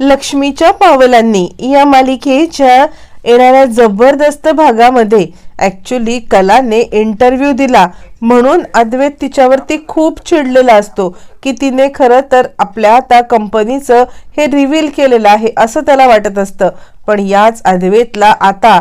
लक्ष्मीच्या पावलांनी या मालिकेच्या येणाऱ्या जबरदस्त भागामध्ये ऍक्च्युली कलाने इंटरव्ह्यू दिला. म्हणून अद्वैत तिच्यावरती खूप चिडलेला असतो की तिने खरं तर आपल्या आता कंपनीचं हे रिव्हील केलेलं आहे असं त्याला वाटत असतं. पण याच अद्वैतला आता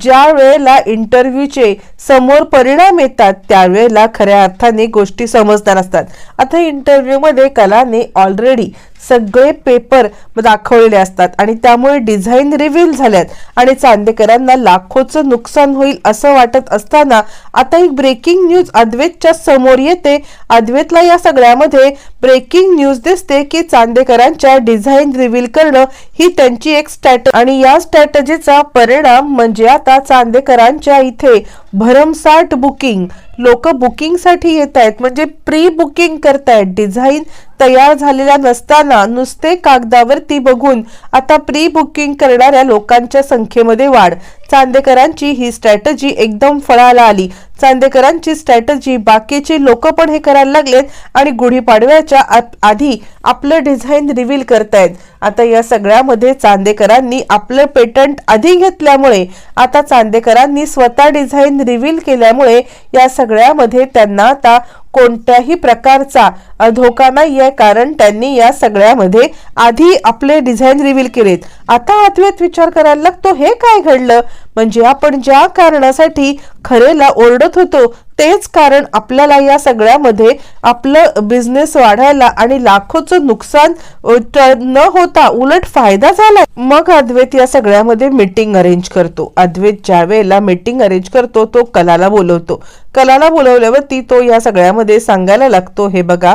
ज्या वेळेला इंटरव्ह्यूचे समोर परिणाम येतात त्यावेळेला खऱ्या अर्थाने गोष्टी समजणार असतात. आता इंटरव्ह्यूमध्ये कलाने ऑलरेडी सगळे पेपर दाखवलेले असतात आणि त्यामुळे डिझाईन रिव्हील झाल्यात आणि चांदेकरांना लाखोचं नुकसान होईल असं वाटत असताना आता एक ब्रेकिंग न्यूज अद्वैतच्या समोर येते. अद्वैतला या सगळ्यामध्ये ब्रेकिंग न्यूज दिसते की चांदेकरांच्या डिझाईन रिव्हील करणं ही त्यांची एक स्ट्रॅट आणि या स्ट्रॅटजीचा परिणाम म्हणजे आता चांदेकरांच्या इथे भरमसाठ बुकिंग लोक बुकिंगसाठी येत आहेत. म्हणजे प्री बुकिंग करतायत. डिझाईन तयार झालेल्या नसताना नुसते कागदावर ती बघून आता प्री बुकिंग करणाऱ्या लोकांच्या संख्येमध्ये वाढ. चांदेकरांची ही स्ट्रॅटजी एकदम फळाला आली. चांदेकरांची स्ट्रॅटजी बाकीचे लोक पण हे करायला लागलेत आणि गुढीपाडव्याच्या आधी आपलं डिझाईन रिव्हील करतायत. आता या सगळ्यामध्ये चांदेकरांनी आपलं पेटंट आधी घेतल्यामुळे आता चांदेकरांनी स्वतः डिझाईन रिव्हील केल्यामुळे या सगळ्यामध्ये त्यांना आता कोणत्याही प्रकारचा धोका नाही आहे कारण त्यांनी या सगळ्यामध्ये आधी आपले डिझाईन रिव्हील केलेत. आता अद्वैत विचार करायला लागतो हे काय घडलं? म्हणजे आपण ज्या कारणासाठी खरेला ओरडत होतो तेच कारण आपल्याला या सगळ्यामध्ये आपलं बिझनेस वाढायला आणि लाखोचं नुकसान न होता उलट फायदा झाला मग अद्वैत या सगळ्यामध्ये मीटिंग अरेंज करतो. अद्वैत ज्या वेळेला मीटिंग अरेंज करतो तो कलाला बोलवतो. कलाला बोलवल्यावरती तो या सगळ्यामध्ये सांगायला लागतो हे बघा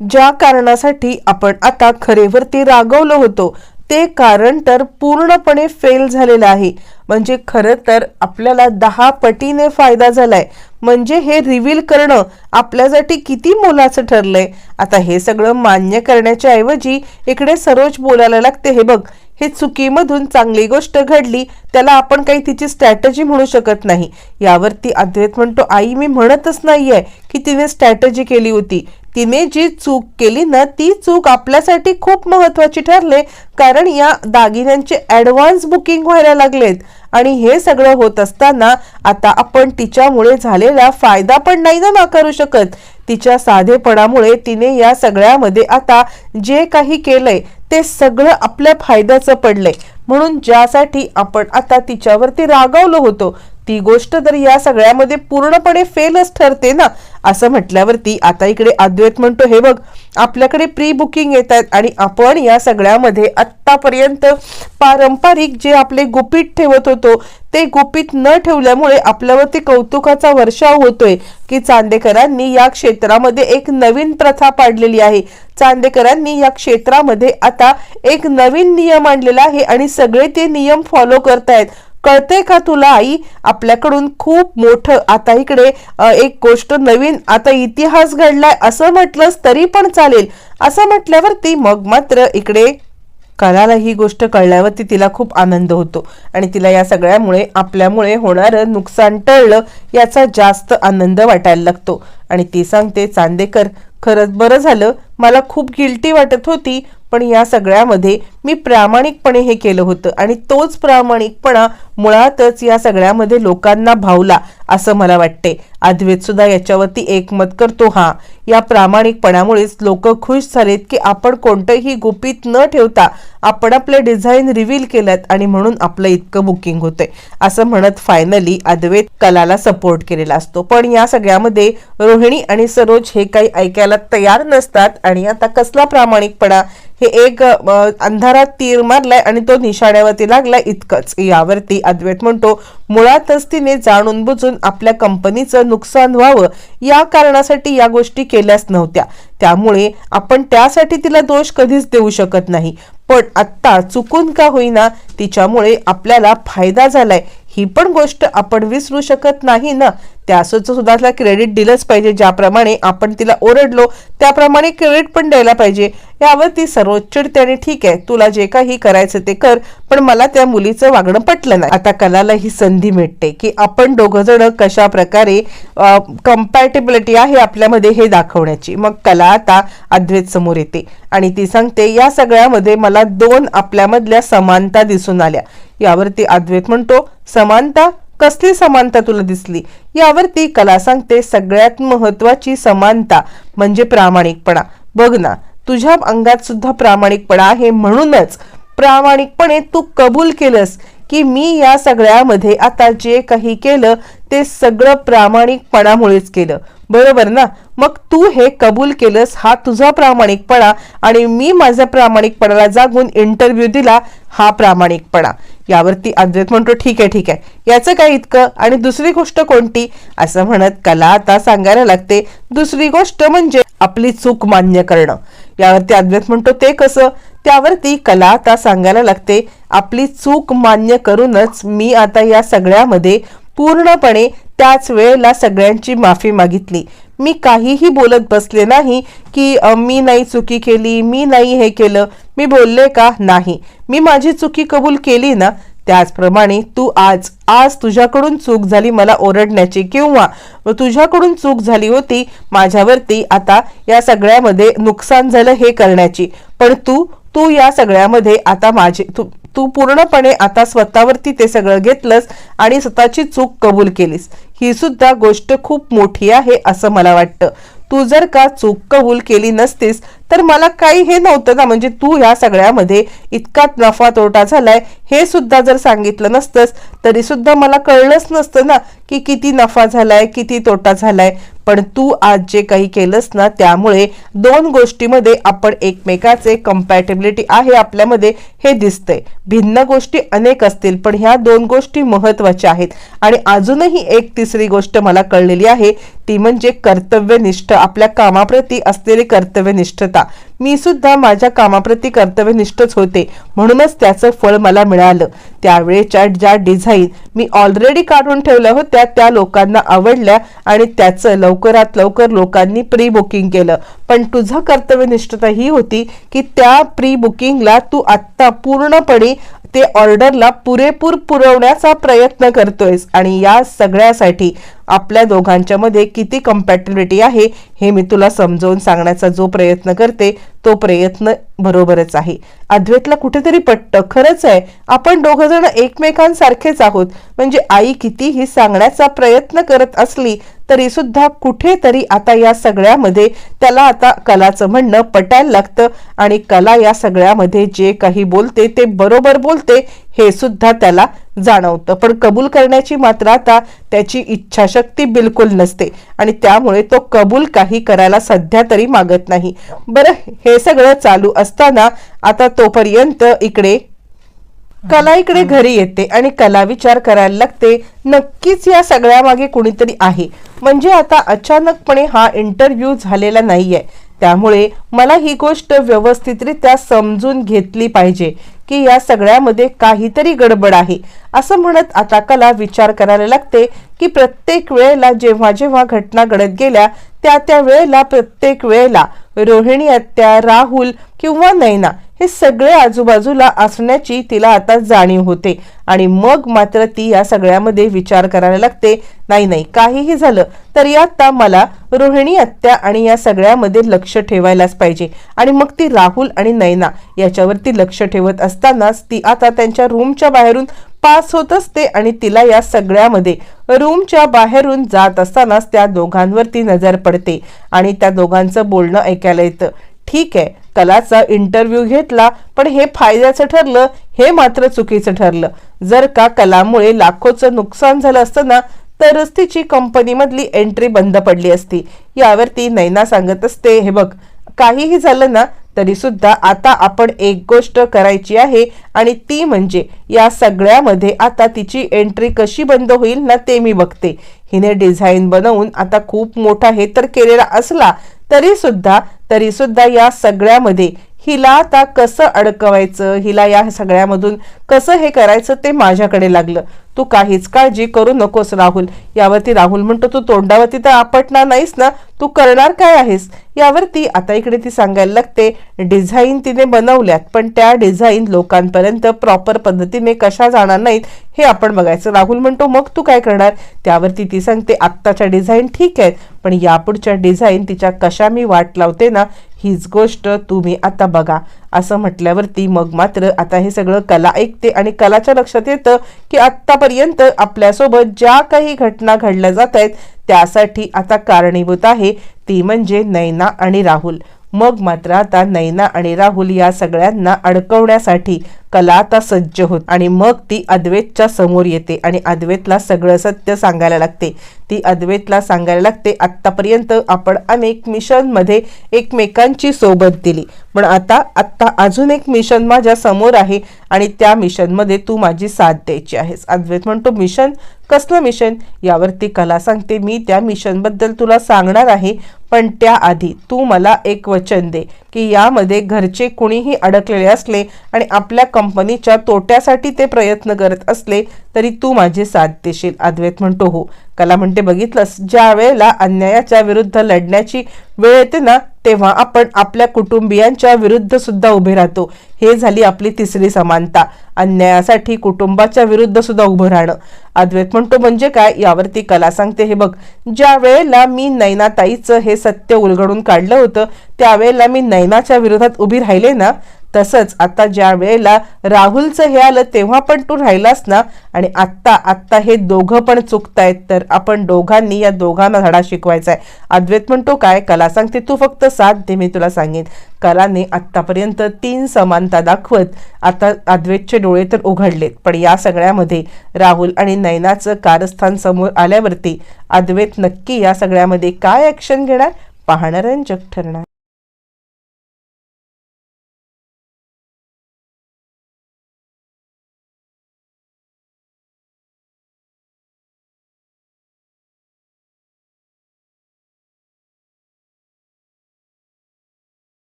ज्या कारणासाठी आपण आता खरेवरती रागवलो होतो ते कारण तर पूर्णपणे फेल झालेलं आहे. म्हणजे खरं तर आपल्याला दहा पटीने फायदा झालाय. म्हणजे हे रिव्हील करणं आपल्यासाठी किती मोलाचं ठरलंय. आता हे सगळं मान्य करण्याच्या ऐवजी इकडे सरोज बोलायला लागते हे बघ हे चुकीमधून चांगली गोष्ट घडली त्याला आपण काही तिची स्ट्रॅटजी म्हणू शकत नाही. यावरती अद्वैत म्हणतो आई मी म्हणतच नाहीये की तिने स्ट्रॅटजी केली होती. तिने जी चूक केली ना ती चूक आपल्यासाठी खूप महत्वाची ठरले कारण या दागिन्यांचे ऍडव्हान्स बुकिंग व्हायला लागलेत. आणि हे सगळं होत असताना आता आपण तिच्यामुळे झालेला फायदा पण नाही ना नाकारू शकत. तिच्या साधेपणामुळे तिने या सगळ्यामध्ये आता जे काही केलंय ते सगळं आपल्या फायद्याचं पडलंय. म्हणून ज्यासाठी आपण आता तिच्यावरती रागावलो होतो ती गोष्ट तर या सगळ्यामध्ये पूर्णपणे फेलच ठरते ना? असं म्हटल्यावरती आता इकडे अद्वैत म्हणतो हे बघ आपल्याकडे प्री बुकिंग येत आहेत आणि आपण या सगळ्यामध्ये आत्तापर्यंत पारंपरिक जे आपले गुपित ठेवत होतो ते गुपित न ठेवल्यामुळे आपल्यावरती कौतुकाचा वर्षाव होतोय की चांदेकरांनी या क्षेत्रामध्ये एक नवीन प्रथा पाडलेली आहे. चांदेकरांनी या क्षेत्रामध्ये आता एक नवीन नियम आणलेला आहे आणि सगळे ते नियम फॉलो करतायत. कळते का तुला आई? आपल्याकडून खूप मोठं आता इकडे एक गोष्ट नवीन आता इतिहास घडलाय असं म्हटलंस तरी पण चालेल. असं म्हटल्यावरती मग मात्र इकडे कलाला ही गोष्ट कळल्यावरती तिला खूप आनंद होतो. आणि तिला या सगळ्यामुळे आपल्यामुळे होणारं नुकसान टळलं याचा जास्त आनंद वाटायला लागतो. आणि ती सांगते चांदेकर खरंच बरं झालं. मला खूप गिल्टी वाटत होती पण या सगळ्यामध्ये मी प्रामाणिकपणे हे केलं होतं आणि तोच प्रामाणिकपणा मुळातच या सगळ्यामध्ये लोकांना भावला. असं मला वाटते. अद्वैत सुद्धा याच्यावरती एकमत करतो हा. या प्रामाणिकपणामुळेच लोक खुश झालेत की आपण कोणतंही गुपित न ठेवता आपण आपले डिझाईन रिव्हील केल्यात आणि म्हणून आपलं इतकं बुकिंग होतंय. असं म्हणत फायनली अद्वैत कलाला सपोर्ट केलेला असतो. पण या सगळ्यामध्ये रोहिणी आणि सरोज हे काही ऐकायला तयार नसतात आणि आता कसला प्रामाणिकपणा? हे एक अंधारात तीर मारलाय आणि तो निशाण्यावरती लागलाय इतकंच. यावरती अद्वैत म्हणतो मुळातच तिने जाणून बुजून आपल्या कंपनीचं नुकसान व्हावं या कारणासाठी या गोष्टी केल्याच नव्हत्या. त्यामुळे आपण त्यासाठी तिला दोष कधीच देऊ शकत नाही. पण आत्ता चुकून का होईना तिच्यामुळे आपल्याला फायदा झालाय ही पण गोष्ट आपण विसरू शकत नाही ना? त्या सुद्धा तिला क्रेडिट दिलंच पाहिजे ज्याप्रमाणे आपण तिला ओरडलो त्याप्रमाणे क्रेडिट पण द्यायला पाहिजे. यावर ती सर्वोच्च त्याने ठीक आहे. तुला जे काही करायचं ते कर पण मला त्या मुलीचं वागणं पटलं नाही. आता कलाला ही संधी मिळते की आपण दोघं जण कशा प्रकारे कम्पॅटेबिलिटी आहे आपल्यामध्ये हे दाखवण्याची. मग कला आता अद्वैत समोर येते आणि ती सांगते या सगळ्यामध्ये मला दोन आपल्यामधल्या समानता दिसून आल्या. यावरती अद्वैत म्हणतो समानता कसली समानता तुला दिसली? यावरती कला सांगते सगळ्यात महत्वाची समानता म्हणजे प्रामाणिकपणा. बघ ना तुझ्या अंगात सुद्धा प्रामाणिकपणा आहे म्हणूनच प्रामाणिकपणे तू कबूल केलंस की मी या सगळ्यामध्ये आता जे काही केलं ते सगळं प्रामाणिकपणामुळेच केलं. बरोबर ना? मग तू हे कबूल केलंस हा तुझा प्रामाणिकपणा आणि मी माझ्या प्रामाणिकपणाला जागून इंटरव्ह्यू दिला हा प्रामाणिकपणा. यावरती अद्वैत म्हणतो ठीक आहे ठीक आहे. याचं काय इतकं? आणि दुसरी गोष्ट कोणती? असं म्हणत कला आता सांगायला लागते. दुसरी गोष्ट म्हणजे आपली चूक मान्य करणं. यावरती अद्वैत म्हणतो ते कसं? त्यावरती कला आता सांगायला लागते. आपली चूक मान्य करूनच मी आता या सगळ्यामध्ये पूर्णपणे त्याच वेळेला सगळ्यांची माफी मागितली. मी काहीही बोलत बसले नाही की मी नाही चुकी केली मी नाही हे केलं. मी बोलले का? नाही. मी माझी चुकी कबूल केली ना? त्याचप्रमाणे तू आज आज तुझ्याकडून चूक झाली मला ओरडण्याची किंवा तुझ्याकडून चूक झाली होती माझ्यावरती आता या सगळ्यामध्ये नुकसान झालं हे करण्याची. पण तू तू या सगळ्यामध्ये आता माझे तू तू पूर्णपणे आता स्वतःवरती ते सगळं घेतलंस आणि स्वतःची चूक कबूल केलीस. ही सुद्धा गोष्ट खूप मोठी आहे असं मला वाटतं. तू जर का चूक कबूल केली नसतीस तर मला काही हे नव्हतं ना म्हणजे तू ह्या सगळ्यामध्ये इतका नफा तोटा झालाय हे सुद्धा जर सांगितलं नसतंस तरी सुद्धा मला कळलंच नसतं ना की किती नफा झालाय किती तोटा झालाय. पण तू आज जे काही केलंस ना त्यामुळे दोन गोष्टीमध्ये आपण एकमेकाचे कम्पॅटेबिलिटी आहे आपल्यामध्ये हे दिसतंय. भिन्न गोष्टी अनेक असतील पण ह्या दोन गोष्टी महत्त्वाच्या आहेत. आणि अजूनही एक तिसरी गोष्ट मला कळलेली आहे ती म्हणजे कर्तव्यनिष्ठ आपल्या कामाप्रती असलेली कर्तव्यनिष्ठता. मी सुद्धा माझ्या कामाप्रती कर्तव्यनिष्ठच होते. म्हणूनच त्याचं फळ मला मिळालं. त्यावेळेच्या ज्या डिझाईन मी ऑलरेडी काढून ठेवल्या होत्या त्या लोकांना आवडल्या आणि त्याचं लवकरात लवकर लोकांनी प्री बुकिंग केलं. पण तुझं कर्तव्यनिष्ठता ही होती की त्या प्री बुकिंगला तू आत्ता पूर्णपणे ते ऑर्डरला पुरेपूर पुरवण्याचा प्रयत्न करतोयस. आणि या सगळ्यासाठी आपल्या दोघांच्या मध्ये किती कम्पॅटिबिलिटी आहे हे मी तुला समजावून सांगण्याचा जो प्रयत्न करते तो प्रयत्न बरोबरच आहे. अद्वैतला कुठेतरी पटतं खरंच आहे. आपण दोघं जण एकमेकांसारखेच आहोत. म्हणजे आई कितीही सांगण्याचा प्रयत्न करत असली तरी सुद्धा कुठेतरी आता या सगळ्यामध्ये त्याला आता कलाचं म्हणणं पटायला लागतं आणि कला या सगळ्यामध्ये जे काही बोलते ते बरोबर बोलते हे सुद्धा त्याला जाणवतं. पण कबूल करण्याची मात्र आता त्याची इच्छाशक्ती बिलकुल नसते आणि त्यामुळे तो कबूल काही करायला सध्या तरी मागत नाही. बरं हे सगळं चालू असताना आता तोपर्यंत इकडे कला इकडे घरी येते आणि कला विचार करायला लागते. नक्कीच या सगळ्या मागे कुणीतरी आहे. म्हणजे आता अचानकपणे हा इंटरव्ह्यू झालेला नाहीये. त्यामुळे मला ही गोष्ट व्यवस्थितरित्या समजून घेतली पाहिजे की या सगळ्यामध्ये काहीतरी गडबड आहे. असं म्हणत आता कला विचार करायला लागते की प्रत्येक वेळेला जेव्हा जेव्हा घटना घडत गेल्या त्या त्या वेळेला प्रत्येक वेळेला रोहिणी आत्या राहुल किंवा नैना हे सगळे आजूबाजूला असण्याची तिला आता जाणीव होते. आणि मग मात्र ती या सगळ्यामध्ये विचार करायला लागते नाही नाही काहीही झालं तरी आता मला रोहिणी आत्या आणि या सगळ्यामध्ये लक्ष ठेवायलाच पाहिजे. आणि मग ती राहुल आणि नैना याच्यावरती लक्ष ठेवत असतानाच ती आता त्यांच्या रूमच्या बाहेरून पास होत असते आणि तिला या सगळ्यामध्ये रूमच्या बाहेरून जात असतानाच त्या दोघांवरती नजर पडते. आणि त्या दोघांचं बोलणं ऐकायला येतं. ठीक आहे कलाचा इंटरव्ह्यू घेतला पण हे फायद्याचं ठरलं हे मात्र चुकीचं ठरलं. जर का कलामुळे लाखोचं नुकसान झालं असतं ना तरच तिची कंपनीमधली एंट्री बंद पडली असती. यावरती नैना सांगत असते हे बघ काहीही झालं ना तरी सुद्धा आता आपण एक गोष्ट करायची आहे आणि ती म्हणजे या सगळ्यामध्ये आता तिची एंट्री कशी बंद होईल ना ते मी बघते. हिने डिझाईन बनवून आता खूप मोठा हे तर केलेला असला तरी सुद्धा तरीसुद्धा या सगळ्यामध्ये हिला आता कसं अडकवायचं? हिला या सगळ्यामधून कसं हे करायचं ते माझ्याकडे लागलं. तू काहीच काळजी करू नकोस राहुल. यावरती राहुल म्हणतो तू तोंडावरती तर आपटणार नाहीस ना? तू करणार काय आहेस? यावरती आता इकडे ती सांगायला लागते डिझाईन तिने बनवल्यात पण त्या डिझाईन लोकांपर्यंत प्रॉपर पद्धतीने कशा जाणार नाहीत हे आपण बघायचं. राहुल म्हणतो मग तू काय करणार? त्यावरती ती सांगते आत्ताच्या डिझाईन ठीक आहेत पण यापुढच्या डिझाईन तिच्या कशा मी वाट लावते ना हीच गोष्ट तुम्ही आता बघा. असं म्हटल्यावरती मग मात्र आता हे सगळं कला ऐकते आणि कलाच्या लक्षात येतं की आत्तापर्यंत आपल्यासोबत ज्या काही घटना घडल्या जात आहेत त्यासाठी आता कारणीभूत आहे ती म्हणजे नैना आणि राहुल. मग मात्र आता नैना आणि राहुल या सगळ्यांना अडकवण्यासाठी कला आता सज्ज होत आणि मग ती अद्वैतच्या समोर येते आणि अद्वैतला सगळं सत्य सांगायला लागते. ती अद्वैतला सांगायला लागते आत्तापर्यंत आपण अनेक मिशनमध्ये एकमेकांची सोबत दिली. पण आता आत्ता अजून एक मिशन माझ्यासमोर आहे आणि त्या मिशनमध्ये तू माझी साथ द्यायची आहेस. अद्वैत म्हणतो मिशन? कसलं मिशन? यावरती कला सांगते मी त्या मिशनबद्दल तुला सांगणार आहे पण त्याआधी तू मला एक वचन दे. की यामध्ये घरचे कुणीही अडकलेले असले आणि आपल्या कंपनीच्या तोट्यासाठी ते प्रयत्न करत असले तरी तू माझे साथ देशील अद्वैत म्हणतो हो. कला म्हणते बघितलंस ज्या वेळेला अन्यायाच्या विरुद्ध लढण्याची वेळ येते ना तेव्हा आपण आपल्या कुटुंबियांच्या विरुद्ध सुद्धा उभे राहतो. हे झाली आपली तिसरी समानता. अन्यायासाठी कुटुंबाच्या विरुद्ध सुद्धा उभं राहणं. अद्वैत म्हणतो म्हणजे काय? यावरती कला सांगते हे बघ. ज्या वेळेला मी नैनाताईचं हे सत्य उलगडून काढलं होतं त्यावेळेला मी नैनाच्या विरोधात उभी राहिले ना तसंच आता ज्या वेळेला राहुलचं हे आलं तेव्हा पण तू राहिलास ना? आणि आत्ता आत्ता हे दोघं पण चुकतायत तर आपण दोघांनी या दोघांना धडा शिकवायचा आहे अद्वैत म्हणतो काय कला सांगते तू फक्त साथ दे मी तुला सांगेन. कलाने आत्तापर्यंत तीन समानता दाखवत आता अद्वैतचे डोळे तर उघडलेत. पण या सगळ्यामध्ये राहुल आणि नैनाचं कारस्थान समोर आल्यावरती अद्वैत नक्की या सगळ्यामध्ये काय ॲक्शन घेणार? पाहणाऱ्यांजक ठरणार.